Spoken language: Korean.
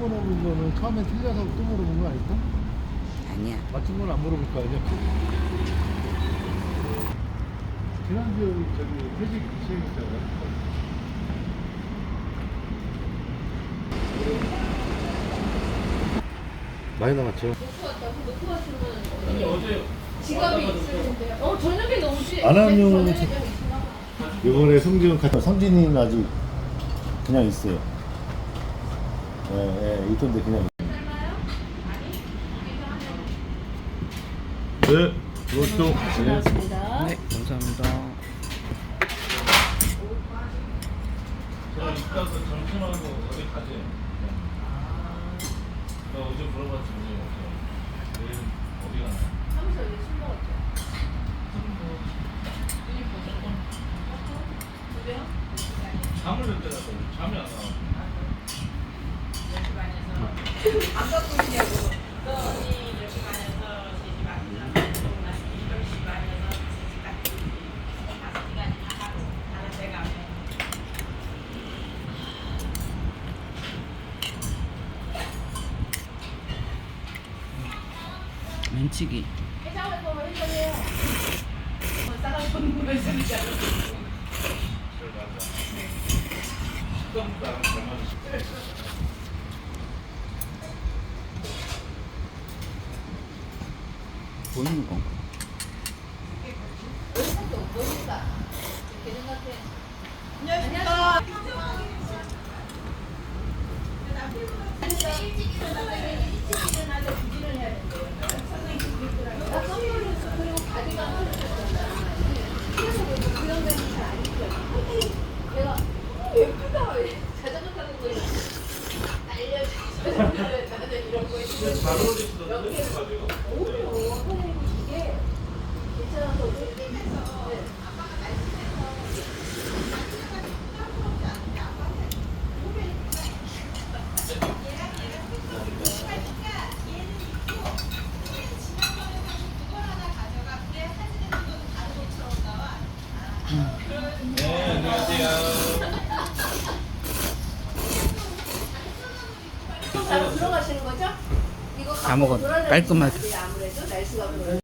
물어본 거는 처음에 틀려서 또 물어본 거 아닐까? 아니야. 맞춘 건 안 물어볼 거 아니야? 지난주 저기 회식 시행했잖아요. 많이 나갔죠? 지갑이 있으신데요. 어 저녁에 너무지. 안한용 저녁에 저- 좀 있으나? 이번에 성지은 같은 성진이는 아직 그냥 있어요. 예, 예, 있던데 그냥. 네, 그것도. 네. 네, 감사합니다. 제가 이따가 정신하고 어디 가세요. 나 어제 물어봤지 문제 없어. 내일은 어디 가나? 사무실 여기 술 먹었죠? 두 배요? 잠을 잘 때라서 잠이 안 나. 면치기. 해장할 거면 해장해요. 싸가지 없는 거 있으니까. 잘 맞아. 식감도 나랑 잘 맞아. 보이는 건가? 어디서도 뭐니까. 개념 같아. 안녕하십니까. 일찍 일어나서 일찍 일어나서 부진을 해야 된대요. 나 선물했어. 그리고 바지가 떨어졌잖아. 그래서 뭐 그런 데는 잘안 입죠. 내가 어, 예쁘다. 자전거 타는 거 알려줘. 나는 이런 거 있으면 잘 어울리시던데? 가지고. 오히려 선생님 이게 괜찮아서 네. 네, 안녕하세요. 좀 바로 들어가시는 거죠? 이거 다 먹었네. 깔끔하게. 아무래도 날씨가 그러니